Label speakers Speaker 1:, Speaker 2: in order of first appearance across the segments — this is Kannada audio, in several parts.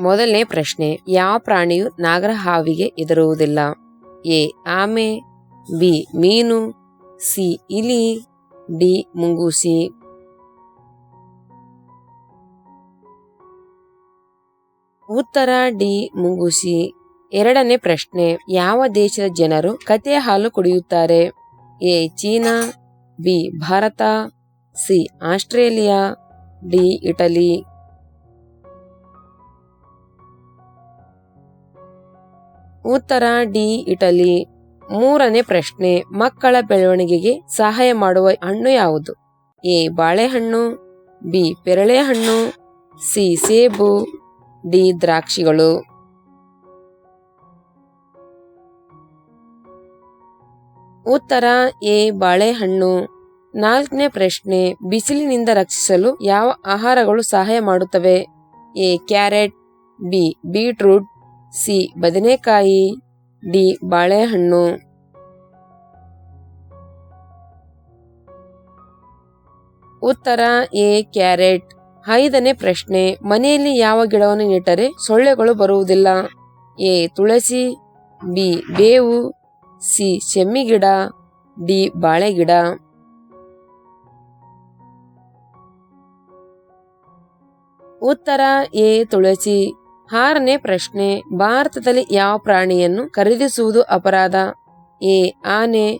Speaker 1: ಮೊದಲನೇ ಪ್ರಶ್ನೆ, ಯಾವ ಪ್ರಾಣಿಯು ನಾಗರ ಹಾವಿಗೆ ಎದುರುವುದಿಲ್ಲ ಎ, ಆಮೆ, ಬಿ, ಮೀನು, ಸಿ, ಇಲಿ, ಡಿ, ಮುಂಗೂಸಿ. ಉತ್ತರ, ಡಿ, ಮುಂಗೂಸಿ. ಎರಡನೇ ಪ್ರಶ್ನೆ, ಯಾವ ದೇಶದ ಜನರು ಕಥೆ ಹಾಲು ಕುಡಿಯುತ್ತಾರೆ? A, China, B, Bharat, C, Australia, D, Italy. ಉತ್ತರ ಡಿ, ಇಟಲಿ. ಮೂರನೇ ಪ್ರಶ್ನೆ, ಮಕ್ಕಳ ಬೆಳವಣಿಗೆಗೆ ಸಹಾಯ ಮಾಡುವ ಹಣ್ಣು ಯಾವುದು? ಎ, ಬಾಳೆಹಣ್ಣು, ಬಿ, ಪೆರಳೆಹಣ್ಣು, ಸಿ, ಸೇಬು, ಡಿ, ದ್ರಾಕ್ಷಿಗಳು. ಉತ್ತರ ಎ, ಬಾಳೆಹಣ್ಣು. ನಾಲ್ಕನೇ ಪ್ರಶ್ನೆ, ಬಿಸಿಲಿನಿಂದ ರಕ್ಷಿಸಲು ಯಾವ ಆಹಾರಗಳು ಸಹಾಯ ಮಾಡುತ್ತವೆ? A, carrot, B, beetroot C. ಬದನೆಕಾಯಿ, ಡಿ. ಬಾಳೆಹಣ್ಣು. ಉತ್ತರ, ಎ. ಕ್ಯಾರೆಟ್. ಐದನೇ ಪ್ರಶ್ನೆ, ಮನೆಯಲ್ಲಿ ಯಾವ ಗಿಡವನ್ನು ನೆಟ್ಟರೆ ಸೊಳ್ಳೆಗಳು ಬರುವುದಿಲ್ಲ? ಎ. ತುಳಸಿ, ಬಿ. ಬೇವು, ಸಿ. ಶೆಮ್ಮಿ ಗಿಡ, ಡಿ. ಬಾಳೆ ಗಿಡ. ಉತ್ತರ, ಎ. ತುಳಸಿ. ಆರನೇ ಪ್ರಶ್ನೆ, ಭಾರತದಲ್ಲಿ ಯಾವ ಪ್ರಾಣಿಯನ್ನು ಖರೀದಿಸುವುದು ಅಪರಾಧ? ಎ, ಆನೆ,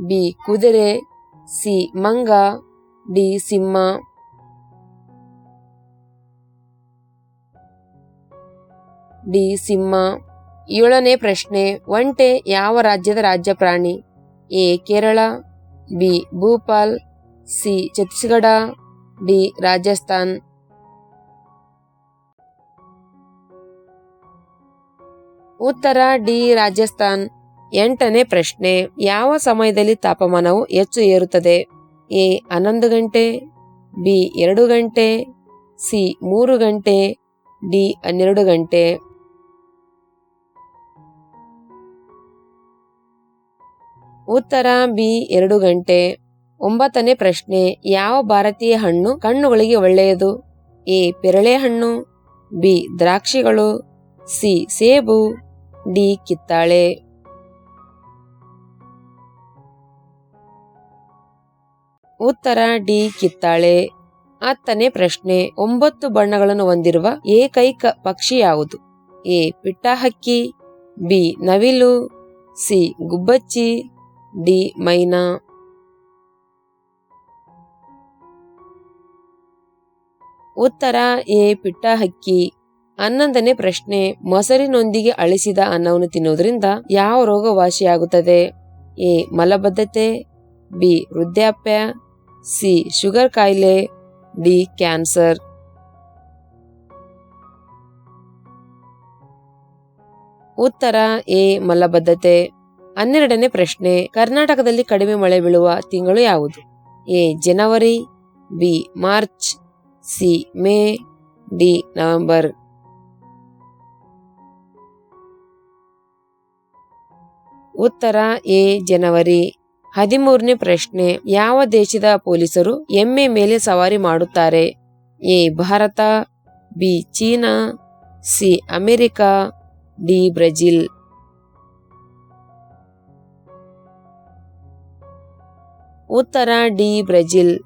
Speaker 1: ಬಿ, ಕುದುರೆ, ಸಿ, ಮಂಗ, ಡಿ, ಸಿಂಹ. ಡಿ, ಸಿಂಹ. ಏಳನೇ ಪ್ರಶ್ನೆ, ಒಂಟೆ ಯಾವ ರಾಜ್ಯದ ರಾಜ್ಯ ಪ್ರಾಣಿ? A, Kerala, B, Bhopal, C, Chhattisgarh, D, Rajasthan. ಉತ್ತರ ಡಿ ರಾಜಸ್ಥಾನ್. ಎಂಟನೇ ಪ್ರಶ್ನೆ, ಯಾವ ಸಮಯದಲ್ಲಿ ತಾಪಮಾನವು ಹೆಚ್ಚು ಏರುತ್ತದೆ? ಎ, ಹನ್ನೊಂದು ಗಂಟೆ, ಬಿ, ಎರಡು ಗಂಟೆ, ಸಿ, ಮೂರು ಗಂಟೆ, ಡಿ, ಹನ್ನೆರಡು ಗಂಟೆ. ಉತ್ತರ ಬಿ, ಎರಡು ಗಂಟೆ. ಒಂಬತ್ತನೇ ಪ್ರಶ್ನೆ, ಯಾವ ಭಾರತೀಯ ಹಣ್ಣು ಕಣ್ಣುಗಳಿಗೆ ಒಳ್ಳೆಯದು? ಎ, ಪೆರಳೆ ಹಣ್ಣು, ಬಿ, ದ್ರಾಕ್ಷಿಗಳು ಸಿ ಸೇಬು, ಡಿ ಕಿತ್ತಾಳೆ. ಉತ್ತರ, ಡಿ ಕಿತ್ತಾಳೆ. ಹತ್ತನೇ ಪ್ರಶ್ನೆ, ಒಂಬತ್ತು ಬಣ್ಣಗಳನ್ನು ಹೊಂದಿರುವ ಏಕೈಕ ಪಕ್ಷಿ ಯಾವುದು? ಎ, ಪಿಟ್ಟಹಕ್ಕಿ, ಬಿ, ನವಿಲು, ಸಿ, ಗುಬ್ಬಚ್ಚಿ, ಡಿ, ಮೈನಾ. ಉತ್ತರ, ಎ, ಪಿಟ್ಟಹಕ್ಕಿ. ಹನ್ನೊಂದನೇ ಪ್ರಶ್ನೆ, ಮೊಸರಿನೊಂದಿಗೆ ಅಳಿಸಿದ ಅನ್ನವನ್ನು ತಿನ್ನುವುದರಿಂದ ಯಾವ ರೋಗ ವಾಸಿಯಾಗುತ್ತದೆ ಎ, ಮಲಬದ್ಧತೆ, ಬಿ, ವೃದ್ಧಾಪ್ಯ, ಸಿ, ಶುಗರ್ ಕಾಯಿಲೆ, ಡಿ, ಕ್ಯಾನ್ಸರ್. ಉತ್ತರ, ಎ, ಮಲಬದ್ಧತೆ. ಹನ್ನೆರಡನೇ ಪ್ರಶ್ನೆ, ಕರ್ನಾಟಕದಲ್ಲಿ ಕಡಿಮೆ ಮಳೆ ಬೀಳುವ ತಿಂಗಳು ಯಾವುದು? A, January, B, March, C, May, D, November. ಉತ್ತರ ಎ, ಜನವರಿ. ಹದಿಮೂರನೇ ಪ್ರಶ್ನೆ, ಯಾವ ದೇಶದ ಪೊಲೀಸರು ಎಮ್ಮೆ ಮೇಲೆ ಸವಾರಿ ಮಾಡುತ್ತಾರೆ? A, Bharat, B, China, C, America, D, Brazil. ಉತ್ತರ ಡಿ, ಬ್ರೆಜಿಲ್.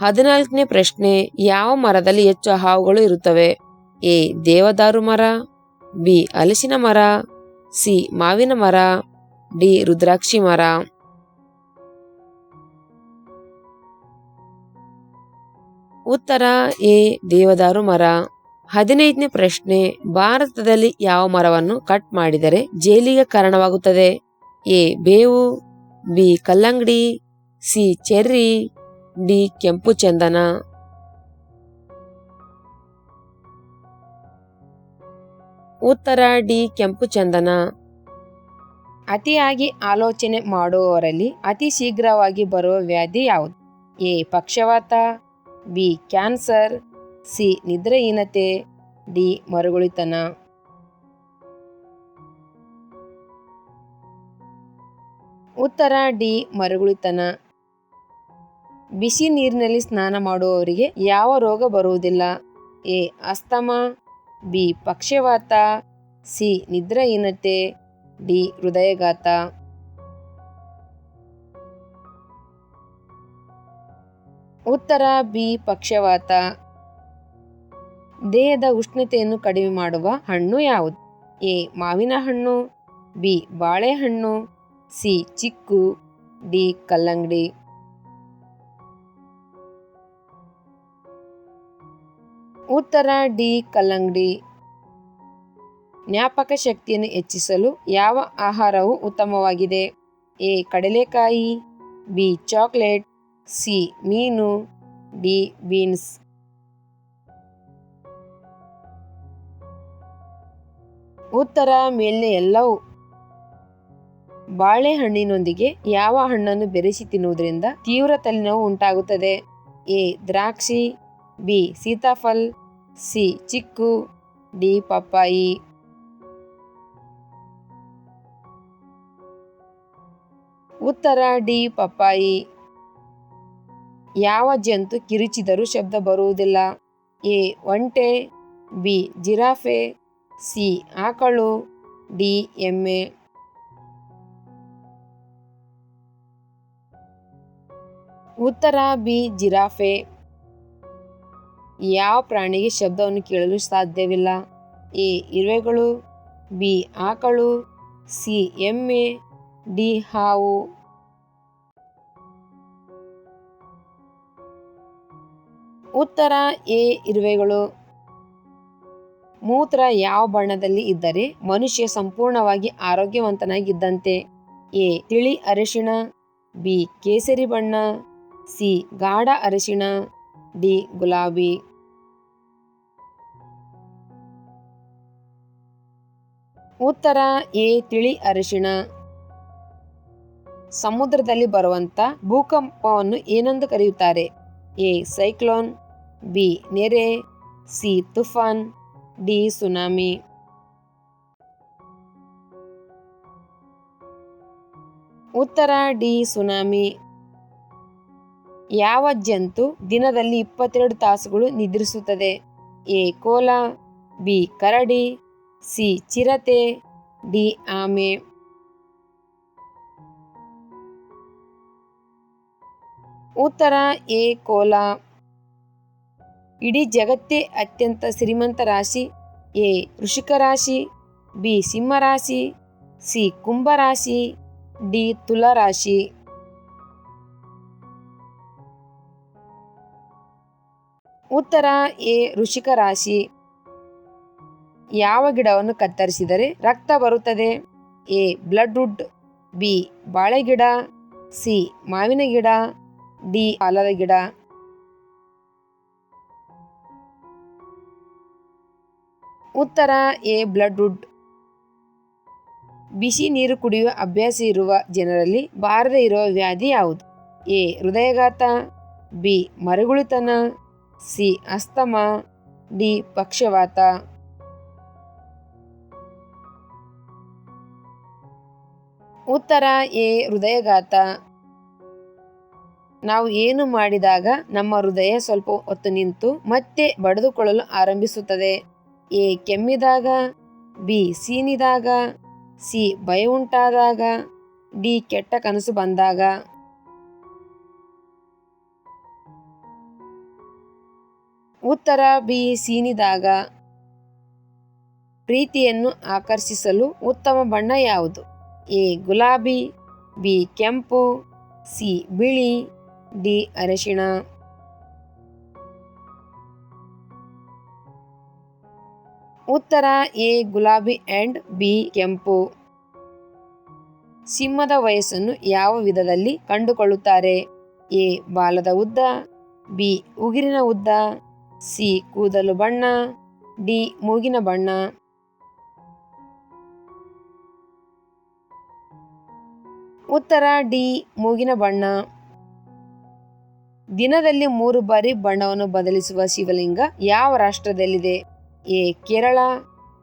Speaker 1: ಹದಿನಾಲ್ಕನೇ ಪ್ರಶ್ನೆ, ಯಾವ ಮರದಲ್ಲಿ ಹೆಚ್ಚು ಹಾವುಗಳು ಇರುತ್ತವೆ? ಎ, ದೇವದಾರು ಮರ, ಬಿ ಹಲಸಿನ ಮರ, ಸಿ, ಮಾವಿನ ಮರ. ಡಿ ರುದ್ರಾಕ್ಷಿ ಮರ. ಉತ್ತರ ಎ ದೇವದಾರು ಮರ. ಹದಿನೈದನೇ ಪ್ರಶ್ನೆ, ಭಾರತದಲ್ಲಿ ಯಾವ ಮರವನ್ನು ಕಟ್ ಮಾಡಿದರೆ ಜೈಲಿಗೆ ಕಾರಣವಾಗುತ್ತದೆ? ಎ, ಬೇವು, ಬಿ, ಕಲ್ಲಂಗಡಿ, ಸಿ, ಚೆರ್ರಿ, ಡಿ, ಕೆಂಪು ಚಂದನ. ಉತ್ತರ ಡಿ, ಕೆಂಪು ಚಂದನ. ಅತಿಯಾಗಿ ಆಲೋಚನೆ ಮಾಡುವವರಲ್ಲಿ ಅತಿ ಶೀಘ್ರವಾಗಿ ಬರುವ ವ್ಯಾಧಿ ಯಾವುದು? ಎ. ಪಕ್ಷವಾತ, ಬಿ. Cancer, C. ನಿದ್ರೆಹೀನತೆ, ಡಿ. ಮರುಗುಳಿತನ. ಉತ್ತರ, ಡಿ. ಮರುಗುಳಿತನ. ಬಿಸಿ ನೀರಿನಲ್ಲಿ ಸ್ನಾನ ಮಾಡುವವರಿಗೆ ಯಾವ ರೋಗ ಬರುವುದಿಲ್ಲ? ಎ. Asthma, B. ಪಕ್ಷವಾತ, ಸಿ. ನಿದ್ರಾಹೀನತೆ ಡಿ ಹೃದಯಘಾತ. ಉತ್ತರ ಬಿ ಪಕ್ಷವಾತ. ದೇಹದ ಉಷ್ಣತೆಯನ್ನು ಕಡಿಮೆ ಮಾಡುವ ಹಣ್ಣು ಯಾವುದು? ಎ ಮಾವಿನ ಹಣ್ಣು, ಬಿ ಬಾಳೆಹಣ್ಣು, ಸಿ ಚಿಕ್ಕು, ಡಿ ಕಲ್ಲಂಗಡಿ. ಉತ್ತರ ಡಿ ಕಲ್ಲಂಗಡಿ. ಜ್ಞಾಪಕ ಶಕ್ತಿಯನ್ನು ಹೆಚ್ಚಿಸಲು ಯಾವ ಆಹಾರವು ಉತ್ತಮವಾಗಿದೆ? ಎ. ಕಡಲೆಕಾಯಿ, ಬಿ. Chocolate, C. ಮೀನು, ಡಿ. ಬೀನ್ಸ್. ಉತ್ತರ ಮೇಲಿನ ಎಲ್ಲವೂ ಬಾಳೆಹಣ್ಣಿನೊಂದಿಗೆ ಯಾವ ಹಣ್ಣನ್ನು ಬೆರೆಸಿ ತಿನ್ನುವುದರಿಂದ ತೀವ್ರ ತಲೆನೋವು ಉಂಟಾಗುತ್ತದೆ? ಎ. ದ್ರಾಕ್ಷಿ, ಬಿ. ಸೀತಾಫಲ್, ಸಿ. ಚಿಕ್ಕು, ಡಿ. ಪಪ್ಪಾಯಿ. ಉತ್ತರ, ಡಿ, ಪಪ್ಪಾಯಿ. ಯಾವ ಜಂತು ಕಿರುಚಿದರೂ ಶಬ್ದ ಬರುವುದಿಲ್ಲ. ಎ, ಒಂಟೆ, ಬಿ, ಜಿರಾಫೆ, ಸಿ, ಆಕಳು, ಡಿ, ಎಮ್ಮೆ. ಉತ್ತರ, ಬಿ, ಜಿರಾಫೆ. ಯಾವ ಪ್ರಾಣಿಗೆ ಶಬ್ದವನ್ನು ಕೇಳಲು ಸಾಧ್ಯವಿಲ್ಲ. ಎ, ಇರುವೆಗಳು, ಬಿ, ಆಕಳು, ಸಿ, ಎಮ್ಮೆ. ಡಿ ಹಾವು. ಉತ್ತರ ಎ ಇರುವೆಗಳು. ಮೂತ್ರ ಯಾವ ಬಣ್ಣದಲ್ಲಿ ಇದ್ದರೆ ಮನುಷ್ಯ ಸಂಪೂರ್ಣವಾಗಿ ಆರೋಗ್ಯವಂತನಾಗಿದ್ದಂತೆ. ಎ ತಿಳಿ ಅರಿಶಿಣ, ಬಿ ಕೇಸರಿ ಬಣ್ಣ, ಸಿ ಗಾಢ ಅರಿಶಿಣ, ಡಿ ಗುಲಾಬಿ. ಉತ್ತರ ಎ ತಿಳಿ ಅರಿಶಿಣ. ಸಮುದ್ರದಲ್ಲಿ ಬರುವಂತ ಭೂಕಂಪವನ್ನು ಏನೆಂದು ಕರೆಯುತ್ತಾರೆ? ಎ, ಸೈಕ್ಲೋನ್, ಬಿ, ನೆರೆ, ಸಿ, ತುಫಾನ್, ಡಿ, ಸುನಾಮಿ. ಉತ್ತರ, ಡಿ, ಸುನಾಮಿ. ಯಾವ ಜಂತು ದಿನದಲ್ಲಿ ಇಪ್ಪತ್ತೆರಡು ತಾಸುಗಳು ನಿದ್ರಿಸುತ್ತದೆ? ಎ, ಕೋಲ, ಬಿ, ಕರಡಿ, ಸಿ, ಚಿರತೆ, ಡಿ, ಆಮೆ. ಉತ್ತರ ಎ ಕೋಲ. ಇಡೀ ಜಗತ್ತೇ ಅತ್ಯಂತ ಶ್ರೀಮಂತ ರಾಶಿ ಎ ವೃಷಿಕ ರಾಶಿ, ಬಿ ಸಿಂಹ ರಾಶಿ, ಸಿ ಕುಂಭ ರಾಶಿ, ಡಿ ತುಲಾ ರಾಶಿ. ಉತ್ತರ ಎ ವೃಷಿಕ ರಾಶಿ. ಯಾವ ಗಿಡವನ್ನು ಕತ್ತರಿಸಿದರೆ ರಕ್ತ ಬರುತ್ತದೆ? ಎ ಬ್ಲಡ್ ವುಡ್, ಬಿ ಬಾಳೆ ಗಿಡ, ಸಿ ಮಾವಿನ ಗಿಡ ಡಿ ಆಲದ ಗಿಡ. ಉತ್ತರ, ಎ ಬ್ಲಡ್ ವುಡ್ ಬಿಸಿ ನೀರು ಕುಡಿಯುವ ಅಭ್ಯಾಸ ಇರುವ ಜನರಲ್ಲಿ ಬಾರದೆ ಇರುವ ವ್ಯಾಧಿ ಯಾವುದು? ಎ, ಹೃದಯಘಾತ. ಬಿ, ಮರುಗುಳಿತನ. C, asthma. ಡಿ, ಪಕ್ಷವಾತ. ಉತ್ತರ, ಎ, ಹೃದಯಘಾತ. ನಾವು ಏನು ಮಾಡಿದಾಗ ನಮ್ಮ ಹೃದಯ ಸ್ವಲ್ಪ ಹೊತ್ತು ನಿಂತು ಮತ್ತೆ ಬಡಿದುಕೊಳ್ಳಲು ಆರಂಭಿಸುತ್ತದೆ. ಎ ಕೆಮ್ಮಿದಾಗ, ಬಿ ಸೀನಿದಾಗ, ಸಿ ಭಯ ಉಂಟಾದಾಗ, ಡಿ ಕೆಟ್ಟ ಕನಸು ಬಂದಾಗ. ಉತ್ತರ, ಬಿ ಸೀನಿದಾಗ. ಪ್ರೀತಿಯನ್ನು ಆಕರ್ಷಿಸಲು ಉತ್ತಮ ಬಣ್ಣ ಯಾವುದು? ಎ ಗುಲಾಬಿ, ಬಿ ಕೆಂಪು, ಸಿ ಬಿಳಿ. ಡಿ ಅರಿಶಿಣ. ಉತ್ತರ ಎ, ಗುಲಾಬಿ ಅಂಡ್ ಬಿ, ಕೆಂಪು. ಸಿಂಹದ ವಯಸ್ಸನ್ನು ಯಾವ ವಿಧದಲ್ಲಿ ಕಂಡುಕೊಳ್ಳುತ್ತಾರೆ? ಎ, ಬಾಲದ ಉದ್ದ. ಬಿ, ಉಗಿರಿನ ಉದ್ದ. ಸಿ, ಕೂದಲು ಬಣ್ಣ. ಡಿ, ಮೂಗಿನ ಬಣ್ಣ. ಉತ್ತರ ಡಿ, ಮೂಗಿನ ಬಣ್ಣ. ದಿನದಲ್ಲಿ ಮೂರು ಬಾರಿ ಬಣ್ಣವನ್ನು ಬದಲಿಸುವ ಶಿವಲಿಂಗ ಯಾವ ರಾಷ್ಟ್ರದಲ್ಲಿದೆ? A. Kerala,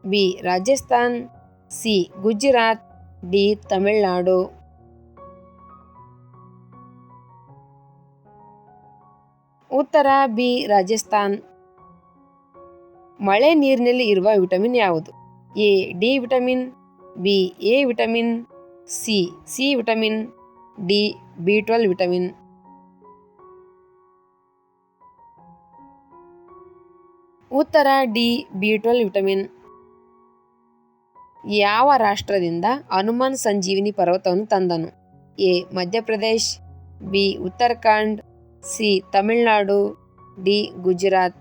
Speaker 1: B. Rajasthan, C. Gujarat, D. Tamil Nadu. ಉತ್ತರ, ಬಿ. ರಾಜಸ್ಥಾನ್. ಮಳೆ ನೀರಿನಲ್ಲಿ ಇರುವ ವಿಟಮಿನ್ ಯಾವುದು? A. D vitamin, B. A vitamin, C. C vitamin, D. B twelve vitamin. ಉತ್ತರ ಡಿ ಬಿ ಟ್ವೆಲ್ ವಿಟಮಿನ್. ಯಾವ ರಾಷ್ಟ್ರದಿಂದ ಹನುಮಾನ್ ಸಂಜೀವಿನಿ ಪರ್ವತವನ್ನು ತಂದನು? A. Madhya Pradesh, B. Uttarakhand, C. Tamil Nadu, D. Gujarat.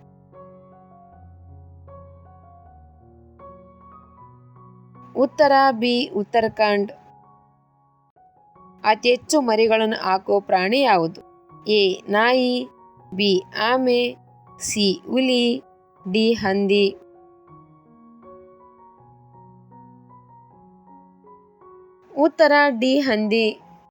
Speaker 1: ಉತ್ತರ ಬಿ. ಉತ್ತರಾಖಂಡ್. ಅತಿ ಹೆಚ್ಚು ಮರಿಗಳನ್ನು ಹಾಕೋ ಪ್ರಾಣಿ ಯಾವುದು? ಎ. ನಾಯಿ, ಬಿ. ಆಮೆ, ಸಿ. ಹುಲಿ. ಡಿ ಹಂದಿ. ಉತ್ತರ ಡಿ ಹಂದಿ.